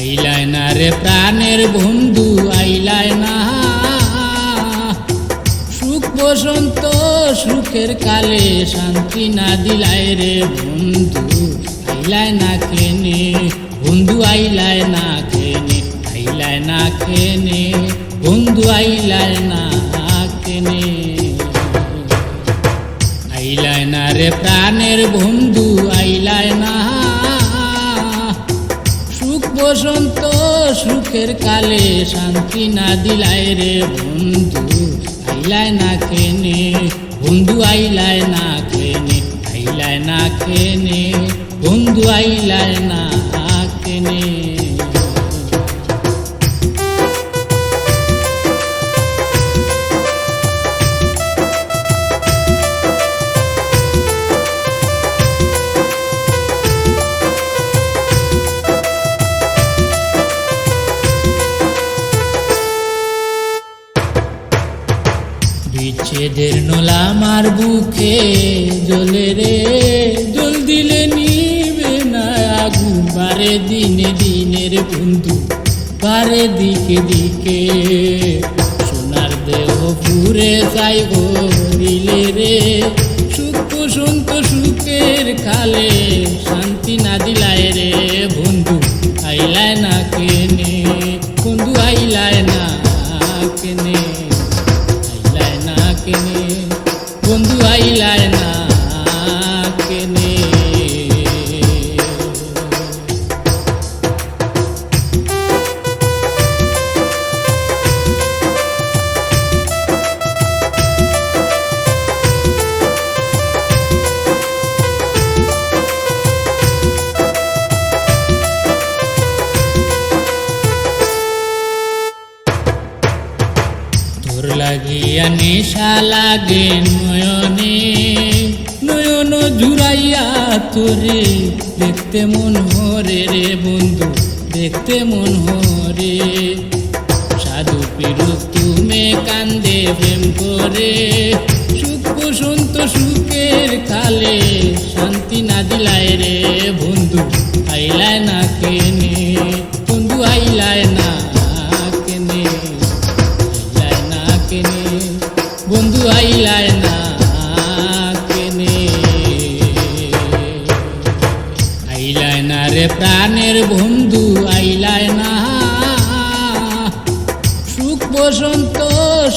রে প্রাণের বন্ধু, আইলায় না। সুখ বসন্ত, সুখের কালে শান্তি না দিলায় রে বন্ধু, আইলায় না কেনে। বন্ধু আইলায় না কেনে, আইলায় না কেনে। বন্ধু আইলায় না কেনে। আইলায় না রে প্রাণের বন্ধু বসন্ত সুখের কালে শান্তি না দিলাই রে বন্ধু আইলায় না কেনে। বন্ধু আইলায় না কেনে আইলায় না কেনে। বন্ধু আইলায় না কেনে। বিচ্ছেদের নোলা আমার বুকে জ্বলে রে। জল দিলে নিবে না আগুন। বারে দিনে দিনের বন্ধু বারে দিকে দিকে। সোনার দেহ পুরে যাই দিলে রে। সুখ বসন্ত সুখের কালে শান্তি না দিলায় রে। লাগিয়া নেশা লাগে নয়নে। নয়ন জুড়াইয়া তোরে দেখতে মন হরে রে বন্ধু, দেখতে মন হরে সাধু পিরুষ তুমি কান্দে প্রেম করে। সুখ সন্ত সুখের কালে শান্তি না দিলায় রে বন্ধু আইলায় না কেনে।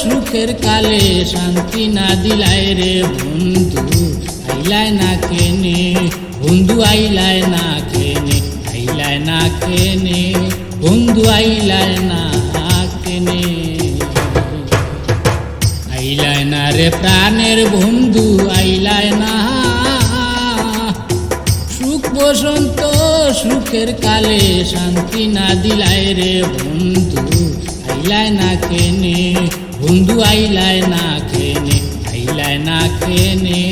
সুখের কালে শান্তি না দিলায় রে বন্ধু, আইলায় না কেনে। বন্ধু আইলায় না কেনে, আইলায় না কেনে। বন্ধু আইলায় না কেনে। আইলায় না রে প্রাণের বন্ধু, আইলায় না। সুখ বসন্ত, সুখের কালে শান্তি না দিলায় রে বন্ধু, আইলায় না কেনে। বন্ধু আইলায় না খেনে আইলায় না কেনে